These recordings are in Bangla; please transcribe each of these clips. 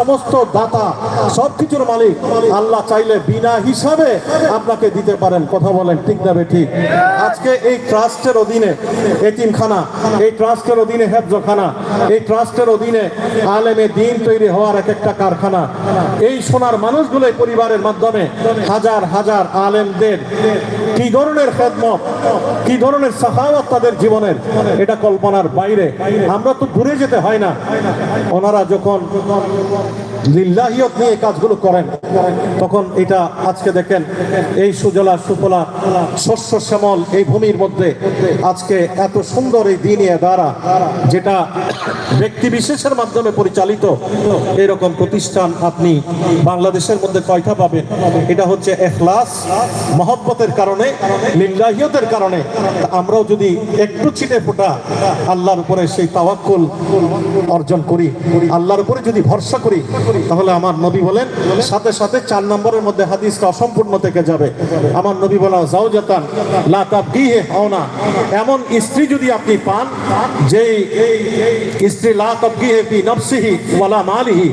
সমস্ত দাতা সবকিছুর মালিক আল্লাহ চাইলে বিনা হিসাবে আপনাকে দিতে পারেন। কথা বলেন, ঠিক না ঠিক? আজকে এই ট্রাস্টের অধীনে এতিমখানা, এই ট্রাস্টের অধীনে হেফজখানা, এই ট্রাস্টের অধীনে আলেমে দিন তৈরি হওয়ার এক একটা কারখানা। এই সোনার মানুষগুলো পরিবারের মাধ্যমে হাজার হাজার আলেমদের কি ধরনের খেদমত, কি ধরনের সাহাওয়াত তাদের জীবনের, এটা কল্পনার বাইরে। আমরা তো ঘুরে যেতে হয় না। ওনারা যখন California. লিল্লাহিয়ত নিয়ে কাজগুলো করেন। তখন এটা আজকে দেখেন, এই সুজলা সুফলা শস্য শ্যামল এই ভূমির মধ্যে আজকে এত সুন্দর এই দিনিয়া দ্বারা যেটা ব্যক্তি বিশেষের মাধ্যমে পরিচালিত, এরকম প্রতিষ্ঠান আপনি বাংলাদেশের মধ্যে কয়টা পাবেন? এটা হচ্ছে এখলাস, মহব্বতের কারণে লিল্লাহিয়তের কারণে। আমরাও যদি একটু ছিটে ফোটা আল্লাহর উপরে সেই তাওয়াক্কুল অর্জন করি, আল্লাহর উপরে যদি ভরসা করি তাহলে আমার নবী বলেন, সাথে সাথে চার নম্বরের মধ্যে হাদিসটা অসম্পূর্ণ থেকে যাবে। আমার নবী বলা, যাও যেতান লা তাবগিহে হাওনা। এমন স্ত্রী যদি আপনি পান, যেই স্ত্রী, লা তাবগিহে ফি নফসিহি ওয়ালা মালিহি,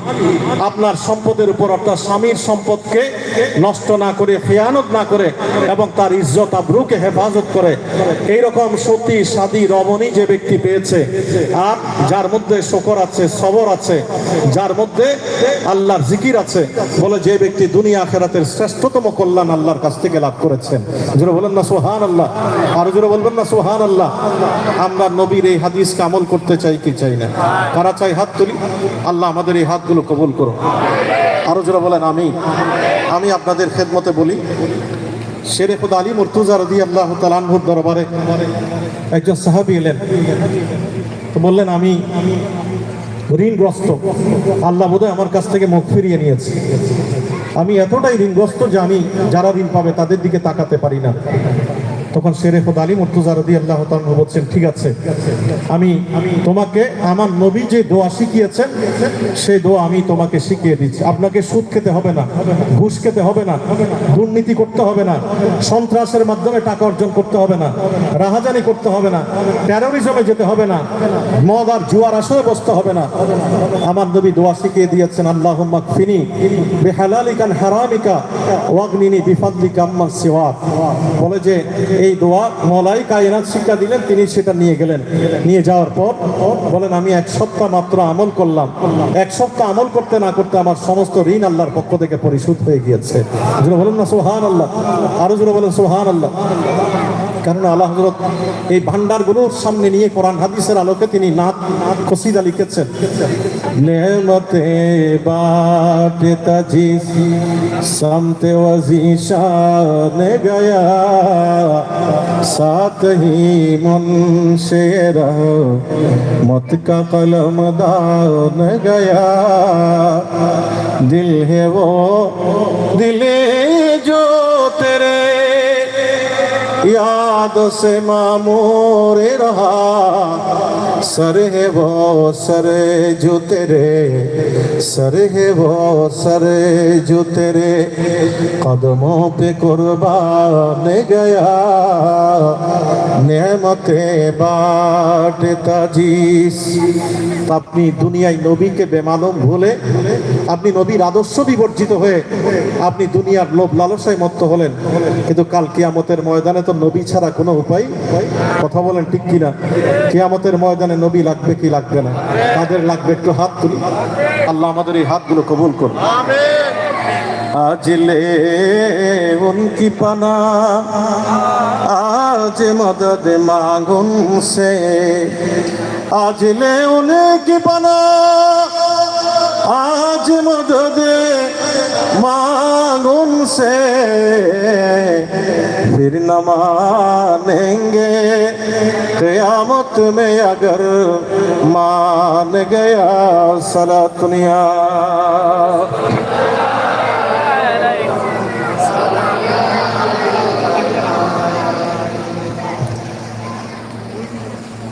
আপনার সম্পদের উপর অর্থাৎ স্বামীর সম্পদকে নষ্ট না করে, খেয়ানত না করে, এবং তার ইজ্জত আব্রুকে হেফাজত করে, এইরকম সতী, সাদী, রমণী যে ব্যক্তি পেয়েছে, আর যার মধ্যে শকর আছে, সবর আছে, যার মধ্যে আল্লাহর জিকির আছে। বলে যে ব্যক্তি দুনিয়া আখেরাতের শ্রেষ্ঠতম কল্যাণ আল্লাহর কাছ থেকে লাভ করেছেন। জোরে বলেন না সোহান আল্লাহ আরও জোরে বলবেন না সোহান আল্লাহ আমরা নবীর এই হাদিসকে আমল করতে চাই কি চাই না? কারা চাই হাত তুলি? আল্লাহ আমাদের এই হাতগুলো কবুল করো আরও জোরে বলেন আমি আমি আপনাদের খেদমতে বলি, শেরে খুদ আলী মুর্তুজা রদি আল্লাহ তালানহুর দরবারে একজন সাহাবি এলেন। তো বললেন, আমি ঋণগ্রস্ত। আল্লাহ বোধহয় আমার কাছ থেকে মুখ ফিরিয়ে নিয়েছে। আমি এতটাই ঋণগ্রস্ত যে আমি যারা ঋণ পাবে তাদের দিকে তাকাতে পারি না। তখন শেরে খোদ আলী মুর্তুজারদি আল্লাহ বলছেন, ঠিক আছে। আমি তোমাকে, আমার নবী যে দোয়া শিখিয়েছেন সেই দোয়া আমি তোমাকে শিখিয়ে দিচ্ছি। আপনাকে সুদ খেতে হবে না, ঘুষ খেতে হবে না, দুর্নীতি করতে হবে না, সন্ত্রাসের মাধ্যমে টাকা অর্জন করতে হবে না, রাহাজানি করতে হবে না টেরোরিজমে যেতে হবে না, মদ আর জুয়ার আসরে বসতে হবে না। আমার নবী দোয়া শিখিয়ে দিয়েছেন আল্লাহ ফিনি বেহালালিকান হারামিকা ওয়াগনিনি বিফাদলিকা আম্মান সিওয়াক। বলে যে এই দোয়া মলাই কায়নাত শিক্ষা দিলেন, তিনি সেটা নিয়ে গেলেন। নিয়ে যাওয়ার পর বলেন, আমি এক সপ্তাহ মাত্র আমল করলাম। এক সপ্তাহ আমল করতে না করতে আমার সমস্ত ঋণ আল্লাহর পক্ষ থেকে পরিশোধ হয়ে গিয়েছে। বলেন না সোহান আল্লাহ আরও যেন বলেন সোহান আল্লাহ কারণ আল্লাহ হজরত এই ভান্ডারগুলোর সামনে নিয়ে কোরআন হাদিসের আলোকে তিনি নাত কসিদা লিখেছেন নেমতে বাটে তাজি समते वजीशान गया साथ ही मुनशेर मत का कलम दान गया दिल है वो दिले जो तेरे याद से मामूर रहा सर है वो सर जो तेरे सर है वो सर जो तेरे कदमों पे कुर्बान गया नेमते बाट ताजीस আপনি দুনিয়ায় নবীকে বেমালম ভুলে আপনি নবীর আদর্শ বিবর্জিত হয়ে আপনি দুনিয়ার লোভ লালসায় মত্ত হলেন কিন্তু কাল কিয়ামতের ময়দানে তো নবী ছাড়া কোনো উপায়? কথা বলেন ঠিক কিনা? কেয়ামতের ময়দানে নবী লাগবে কি লাগবে না? তাদের লাগবে? একটু হাত তুলি। আল্লাহ আমাদের এই হাতগুলো কবুল করুন। আজলে উনকি পানা? আজ মদদ মাগুন সে। আজলে উনকি পানা? আজ মদদ आज मदद मांग उनसे फिर न मानेंगे क़यामत में अगर मान गया सला दुनिया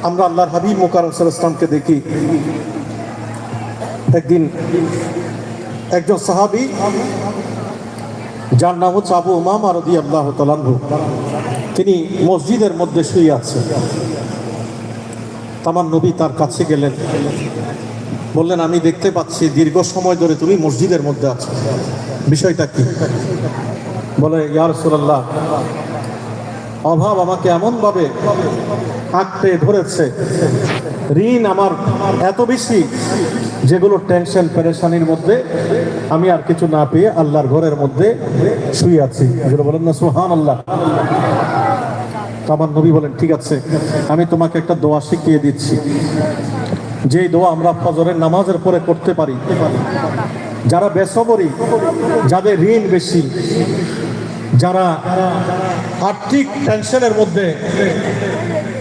আমরা আল্লাহর হাবিব মোকারম ইসলামকে দেখি একদিন একজন সাহাবি, যার নাম হচ্ছে আবু উমাম আরদি আল্লাহ তালানহু তিনি মসজিদের মধ্যে শুয়ে আছেন। আমার নবী তার কাছে গেলেন। বললেন, আমি দেখতে পাচ্ছি দীর্ঘ সময় ধরে তুমি মসজিদের মধ্যে আছো। বিষয়টা কি? বলে ইয়ার সুরাল্লাহ অভাব আমাকে এমনভাবে আঁকড়ে ধরেছে। ঋণ আমার এত বেশি যেগুলো টেনশন পেরেশানির মধ্যে আমি আর কিছু না পেয়ে আল্লাহর ঘরের মধ্যে শুয়ে আছি। যেগুলো বলেন না সুহান আল্লাহ আমার নবী বলেন, ঠিক আছে, আমি তোমাকে একটা দোয়া শিখিয়ে দিচ্ছি। যেই দোয়া আমরা ফজরের নামাজের পরে করতে পারি, যারা বেসবরি, যাদের ঋণ বেশি, যারা আর্থিক টেনশনের মধ্যে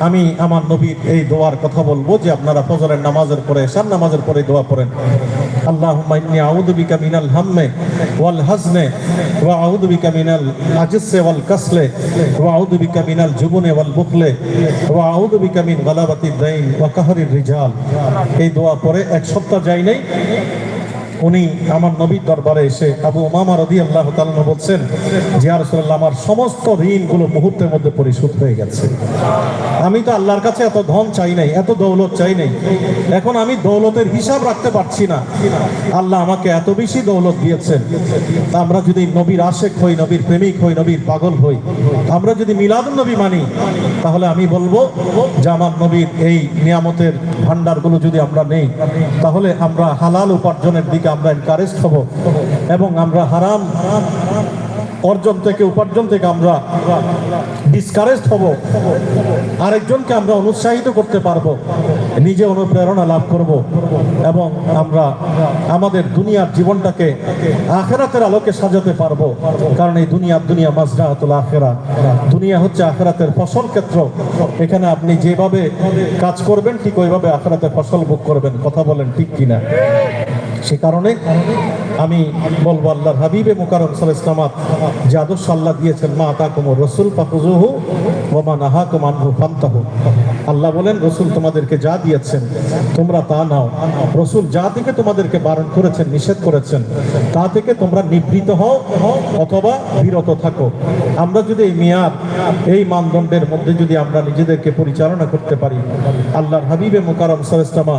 আমি আমার নবীর এই দোয়ার কথা বলব যে আপনারা ফজরের নামাজের পরে এশার নামাজের পরে দোয়া পড়েন। আল্লাহুম্মা ইন্নী আউযু বিকা মিনাল হাম্মে ওয়াল হাজনে ওয়া আউযু বিকা মিনাল আজিসে ওয়াল কাসলে ওয়া আউযু বিকা মিনাল জুবনে ওয়াল বুখলে ওয়া আউযু বিকা মিন গালাবাতিদ দাইন ওয়া কাহরির রিজাল। এই দোয়া পরে এক সপ্তাহ যাই নাই। উনি আমার নবীর দরবারে এসে আবু মামা রদি আল্লাহ বলছেন জিয়া রসুল্লাহ আমার সমস্ত ঋণগুলো মুহূর্তের মধ্যে পরিশোধ হয়ে গেছে। আমি তো আল্লাহর কাছে এত ধন চাই নাই, এত দৌলত চাই নাই। এখন আমি দৌলতের হিসাব রাখতে পারছি না। আল্লাহ আমাকে এত বেশি দৌলত দিয়েছেন। আমরা যদি নবীর আশেক হই, নবীর প্রেমিক হই, নবীর পাগল হই, আমরা যদি মিলাদ নবী মানি, তাহলে আমি বলব যে আমার নবীর এই নিয়ামতের ভান্ডারগুলো যদি আমরা নেই, তাহলে আমরা হালাল উপার্জনের দিকে আমরা এনকারেজ হব এবং আমরা হারাম অর্জন থেকে, উপার্জন থেকে আমরা ডিসকারেজ হব। আরেকজনকে আমরা অনুৎসাহিত করতে পারব। নিজে অনুপ্রেরণা লাভ করব এবং আমরা আমাদের দুনিয়ার জীবনটাকে আখেরাতের আলোকে সাজাতে পারব। কারণ এই দুনিয়ার দুনিয়া মাজরাহাতুল আখেরা। দুনিয়া হচ্ছে আখেরাতের ফসল ক্ষেত্র। এখানে আপনি যেভাবে কাজ করবেন, ঠিক ওইভাবে আখেরাতে ফসল ভোগ করবেন। কথা বলেন ঠিক কিনা? সে কারণে আমি বলব, আল্লাহর হাবিবে মুকারম সাল ইসলামাত যে আদর্শ আল্লাহ দিয়েছেন, মা তা কুমর রসুল পাকুজুহু ওমা নাহা কুমানহু ফান্তাহু। আল্লাহ বলেন, রসুল তোমাদেরকে যা দিয়েছেন, তোমরা তা নাও। রসুল যা থেকে তোমাদেরকে বারণ করেছেন, নিষেধ করেছেন, তা থেকে তোমরা নিবৃত হও অথবা বিরত থাকো। আমরা যদি এই মেয়াদ, এই মানদণ্ডের মধ্যে যদি আমরা নিজেদেরকে পরিচালনা করতে পারি, আল্লাহর হাবিবে মুকারম সাল ইসলামা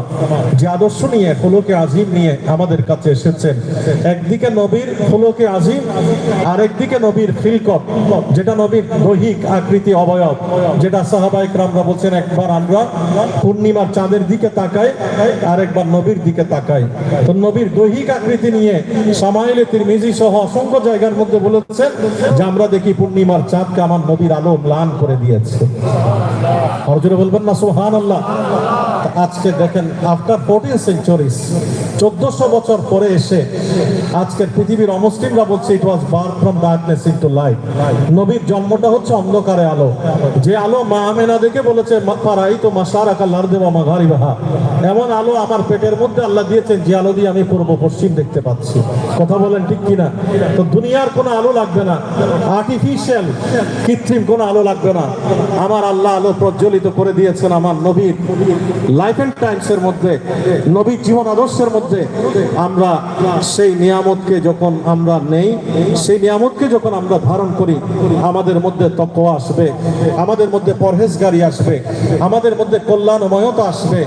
যে আদর্শ নিয়ে হলোকে আজিম নিয়ে আমাদের কাছে এসেছেন, একদিকে নবীর হলোকে আজিম, আরেকদিকে নবীর খিলকত যেটা নবীর দৈহিক আকৃতি অবয়ব, যেটা সাহাবাহিক রামরা বলছেন একবার আমরা পূর্ণিমার চাঁদের দিকে তাকাই আরেকবার নবীর দিকে তাকাই তো নবীর দৈহিক আকৃতি নিয়ে সামাইলে তিরমিজি সহ অসংখ্য জায়গার মধ্যে বলেছেন যে আমরা দেখি পূর্ণিমার চাঁদকে আমার নবীর আলো ম্লান করে দিয়েছে। অর্জুনে বলবেন না সোহান আল্লাহ আজকে দেখেন আফটার ফোরটিন সেঞ্চুরিজ চোদ্দশো বছর পরে এসে আজকের পৃথিবীর অমুসলিমরা বলছে it was bar from darkness into light নবীর জন্মটা হচ্ছে অন্ধকারে আলো। যে আলো মা আমেনা দেখে বলেছে পারাই তো মাসার আকাল লার দেবা মা ঘাড়ি বাহা এমন আলো আমার পেটের মধ্যে আল্লাহ দিয়েছেন, যে আলো দিয়ে আমি পূর্ব পশ্চিম দেখতে পাচ্ছি। কথা বলেন ঠিক কিনা? তো দুনিয়ার কোনো আলো লাগবে না। আর্টিফিশিয়াল কৃত্রিম কোনো আলো লাগবে না। আমার আল্লাহ আলো প্রজ্বলিত করে দিয়েছেন আমার নবীর। লাইফ এন্ড টাইমস এর মধ্যে নবীর জীবন আদর্শের মধ্যে আমরা সেই নিয়ামতকে যখন আমরা নেই, সেই নিয়ামতকে যখন আমরা ধারণ করি, আমাদের মধ্যে তকওয়া আসবে, আমাদের মধ্যে পরহেজগারি আসবে, আমাদের মধ্যে কল্যাণময়তা আসবে,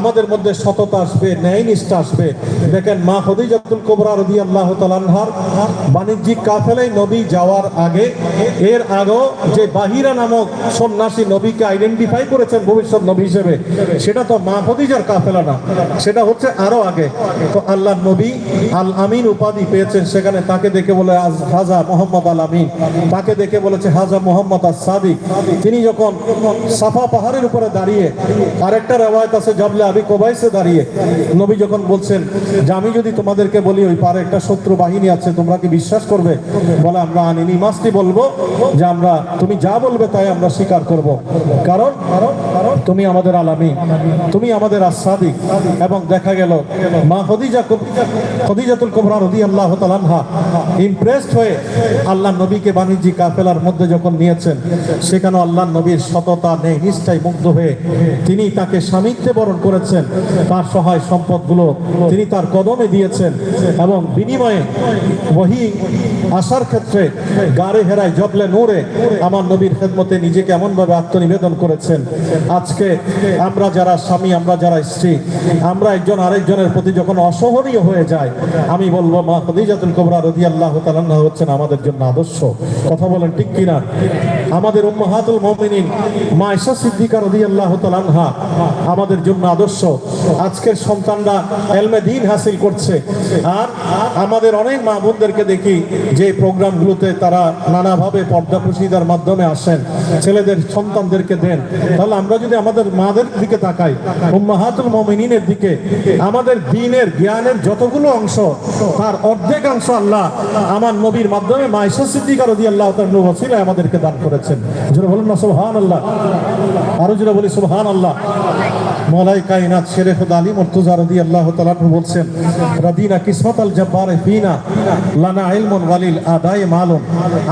আমাদের মধ্যে সততা আসবে, ন্যায় নিষ্ঠা আসবে। দেখেন মা খদিজাতুল কোবরা রদি আল্লাহ তালানহার বাণিজ্যিক কাফেলাই নবী যাওয়ার আগে, এর আগেও যে বাহিরা নামক সন্ন্যাসী নবীকে আইডেন্টিফাই করেছেন ভবিষ্যৎ নবী হিসেবে, সেটা তো মা খদিজার কাফেলা না, সেটা হচ্ছে আরও আগে। তো আল্লাহ নবী আল আমিন উপাধি পেয়েছেন, সেখানে তাকে দেখে বলে হাজা মোহাম্মদ আল আমিন তাকে দেখে বলেছে হাজা মোহাম্মদ আস সাদিক তিনি যখন সাফা পাহাড়ের উপরে দাঁড়িয়ে, আরেকটা রেওয়ায়ত আছে, জাবলে আবি কোবাইসে দাঁড়িয়ে, নবী যখন বলছেন, যে আমি যদি তোমাদেরকে বলি, ওই পারে একটা শত্রু বাহিনী আছে, তোমরা কি বিশ্বাস করবে? বলে, আমরা আনিনি। মাস্তি বলব যে, আমরা, তুমি যা বলবে তাই আমরা স্বীকার করব। কারণ কারণ তুমি আমাদের আলামী তুমি আমাদের আসাদিক এবং দেখা গেল মা খদিজা খদিজাতুল কুবরা রাদিয়াল্লাহু তাআলা ইমপ্রেসড হয়ে আল্লাহ নবীকে বাণিজ্যিক কাফেলার মধ্যে যখন নিয়েছেন, সেখানে আল্লাহ নবীর সততা নেই নিষ্ঠায় মুগ্ধ হয়ে তিনি তাকে স্বামীত্বে বরণ করেছেন। তার সহায় সম্পদগুলো তিনি তার কদমে দিয়েছেন এবং বিনিময়ে ওহি আসার ক্ষেত্রে গাড়ে হেরায় জবলে নূরে আমার নবীর খেদমতে নিজেকে এমনভাবে আত্মনিবেদন করেছেন। আজকে আমরা যারা স্বামী, আমরা যারা স্ত্রী, আমরা একজন আরেকজনের প্রতি যখন অসহনীয় হয়ে যায় আমি বলব, মা খদিজাতুল কোবরা রদি আল্লাহ তালান্না হচ্ছেন আমাদের জন্য আদর্শ। কথা বলেন ঠিক কিনা? আমাদের উম্মাহাতুল মমিনিন মা ঈশা সিদ্দিকা রদি আল্লাহ তালানহা আমাদের জন্য আদর্শ। আজকের সন্তানরা এলমে দিন হাসিল করছে। আর আমাদের অনেক মা বোনদেরকে দেখি, যে প্রোগ্রামগুলোতে তারা নানাভাবে পর্দা পুশিদার মাধ্যমে আসেন। ছেলেদের সন্তানদেরকে দেন। তাহলে আমরা যদি আমাদের মাদের দিকে তাকাই উম্মাহাতুল মমিনের দিকে, আমাদের দিনের জ্ঞানের যতগুলো অংশ, তার অর্ধেক অংশ আল্লাহ আমার নবীর মাধ্যমে মাইশা সিদ্দিকা রদি আল্লাহ তার নবসিলে আমাদেরকে দান করেছেন। যেটা বলুন না সুবহান আল্লাহ আরও যেটা বলি সুবহান আল্লাহ মলাই আদায়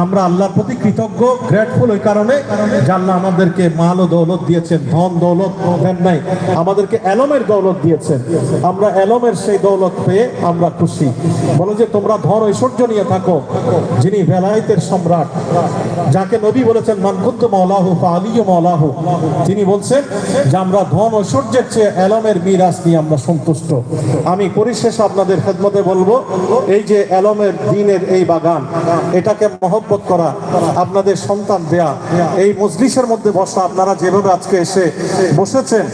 আমরা আল্লাহর প্রতি কৃতজ্ঞ ওই কারণে আমাদেরকে মাল ও দৌলত দিয়েছেন, ধন দৌলত দেন নাই, আমাদেরকে এলমের দৌলত দিয়েছেন। আমরা এলমের সেই দৌলত পেয়ে আমরা খুশি। বলো যে, তোমরা ধন ঐশ্বর্য নিয়ে থাকো, যিনি বেলায়েতের সম্রাট, যাকে নবী বলেছেন মানকুন্ত মৌলাহু আলিও মৌলাহু তিনি বলছেন যে, আমরা ধন ঐশ্বর্যের চেয়ে এলমের মিরাজ নিয়ে আমরা সন্তুষ্ট। আমি পরিশেষে আপনাদের খেদমতে বলব, এই যে এলমের দিনের এই বাগান, এটাকে মহব্বত করা, আপনাদের সন্তান দেয়া, এই মজলিসের মধ্যে বসা, আপনারা যেভাবে আজকে এসে বসেছেন,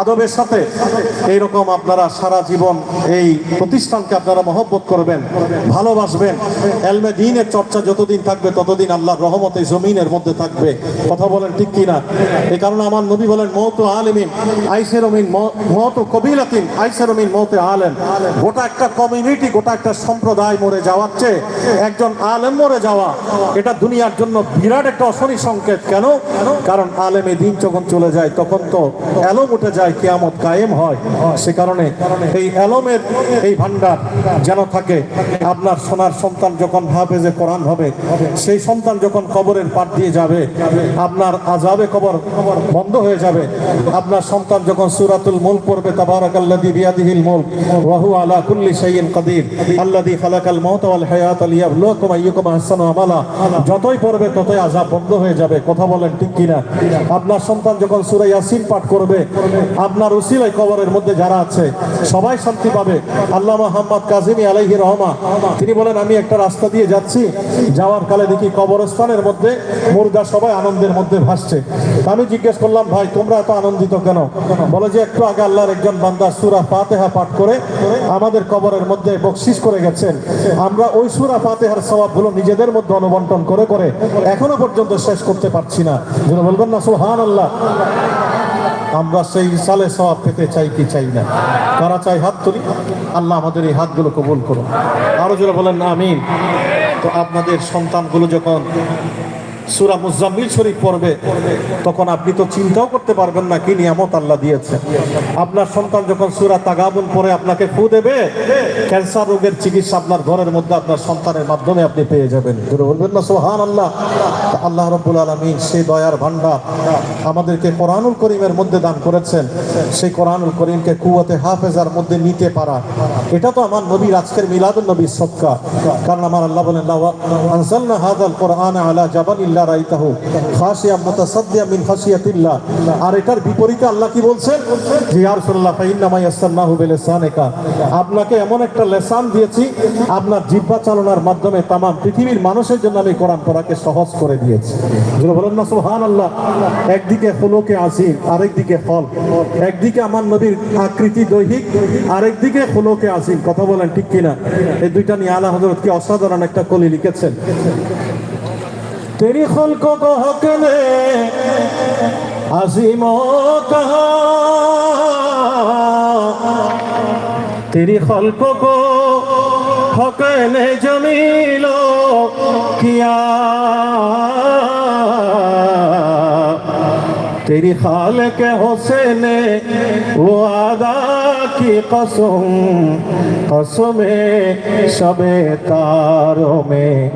আদবের সাথে, এইরকম আপনারা সারা জীবন এই প্রতিষ্ঠানকে আপনারা মহব্বত করবেন, ভালোবাসবেন। এলমে দিনের চর্চা যতদিন থাকবে, ততদিন আল্লাহর রহমত জমিনের মধ্যে থাকবে। কথা বলেন ঠিক কিনা? এই কারণে আমার নবী বলেন মত আলমিন আইসের মিন মত, কবিলাতিন আইসের মিন মতে আলেম। গোটা একটা কমিউনিটি, গোটা একটা সম্প্রদায় মরে যাওয়ার একজন আলেম মরে যাওয়া, এটা দুনিয়ার জন্য বিরাট একটা অশনি সংকেত। কেন? কারণ আলেমে দিন যখন চলে যায়, তখন তো এলম উঠে যায়, কেয়ামত কায়েম হয়। সে কারণে এই এলমের এই ভান্ডার যেন থাকে, আপনার সোনার সন্তান যখন ভাবে যে কোরআন হবে, সেই সন্তান যখন কবরের পাট দিয়ে যাবে, আপনার আজাবে কবর বন্ধ হয়ে যাবে, আপনার সন্তান যখন সুরাতুল মুল পড়বে, তাবারাকাল্লাযী বিয়াদিহিল মুলক ওয়া হুয়া আলা কুল্লি শাইইন কাদির, আল্লাযী খালাকাল ওয়াল লিয়াবলুয়াকুম আইয়ুকুম আহসানু আমালা। যতই পড়বে, ততই আযাব বন্ধ হয়ে যাবে, কথা বলেন ঠিক আপনার সন্তান যখন সূরা ইয়াসিন পাঠ করবে, আপনার উসিলায় কবরের মধ্যে যারা আছে, সবাই শান্তি পাবে। আল্লাহ মোহাম্মদ কাজিমি আলাইহি রহমা, তিনি বলেন, আমি একটা রাস্তা দিয়ে যাচ্ছি, যাওয়ার কালে দেখি কবরস্থানের মধ্যে মুর্দা সবাই আনন্দের মধ্যে ভাসছে। আমি জিজ্ঞেস করলাম, ভাই, তোমরা এত আনন্দিত কেন? বলে যে একটু আগে আল্লাহর একজন বান্দা সুরা ফাতেহা পাঠ করে আমাদের কবরের মধ্যে বকশিস করে গেছেন। আমরা ওই সুরা ফাতেহার স্বভাবগুলো নিজেদের মধ্যে অনুবন্টন করে করে এখনও পর্যন্ত শেষ করতে পারছি না। যেন বলবেন না সুহান আল্লাহ আমরা সেই সালে সবাব পেতে চাই কি চাই না? তারা চাই হাত তুলি? আল্লাহ আমাদের এই হাতগুলো কবুল করুন আরও যারা বলেন না আমিন। তো আপনাদের সন্তানগুলো যখন সুরা মুজাম্মিল শরীফ পড়বে, তখন আপনি তো চিন্তাও করতে পারবেন না কি নিয়ামত আল্লাহ দিয়েছে। আপনার সন্তান যখন সুরা তাগাবুন পরে আপনাকে ফু দেবে, ক্যান্সার রোগের চিকিৎসা আপনার ঘরের মধ্যে আপনার সন্তানের মাধ্যমে আপনি পেয়ে যাবেন। বলবেন না সোহান আল্লাহ আল্লাহ রব্বুল আলমিন সেই দয়ার ভান্ডার আমাদেরকে কোরআনুল করিমের মধ্যে দান করেছেন। সেই কোরআনুল করিমকে কুয়াতে হাফেজার মধ্যে নিতে পারা। এটা তো আমার নবীর আজকের মিলাদুল নবীর সৎকা কারণ আমার আল্লাহ বলেন আনসালনা হাদাল কোরআন আলা রাইতাহু। খাশিয়া মুতাসাদ্দিয়া মিন আর এটার বিপরীতে আল্লাহ কি বলছেন? যে ইয়া রাসূলুল্লাহ বিলিসানিকা। আপনাকে এমন একটা লেসান দিয়েছি, আপনার জিহ্বা চালনার মাধ্যমে তাম পৃথিবীর মানুষের জন্য আমি কোরআন পড়াকে সহজ করে দিয়েছি। যেটা বলেন না, সুবহানাল্লাহ। একদিকে ফুলকে আসিম আরেকদিকে ফল। একদিকে আমার নবীর আকৃতি দৈহিক, আরেকদিকে ফুলকে আসিম কথা বলেন ঠিক কিনা? এই দুইটা নিয়ে আলা হজরত কি অসাধারণ একটা কলি লিখেছেন। तेरी खल्को को हक ने अजीमो कहा तेरी खल्को को हक ने जमीलो किया تیری خالق حسین وعدہ کی قسم قسم شب تاروں میں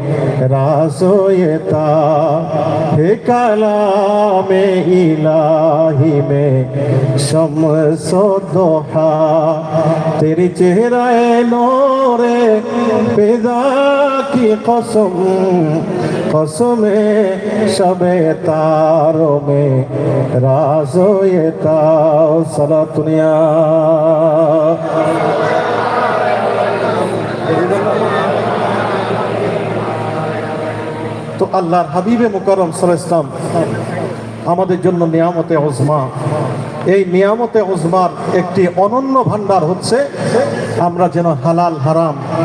رازوئے تا کلام الہی میں شمس و دوحا تیری چہرہ نور پیدا کی قسم قسم شب تاروں میں রাজোয়ে তাও সালাতুনিয়া তো আল্লাহর হাবিবে মুকরম ইসলাম আমাদের জন্য নিয়ামতে ওজমা। এই নিয়ামতে ওজমার একটি অনন্য ভান্ডার হচ্ছে আমরা যেন হালাল, হারাম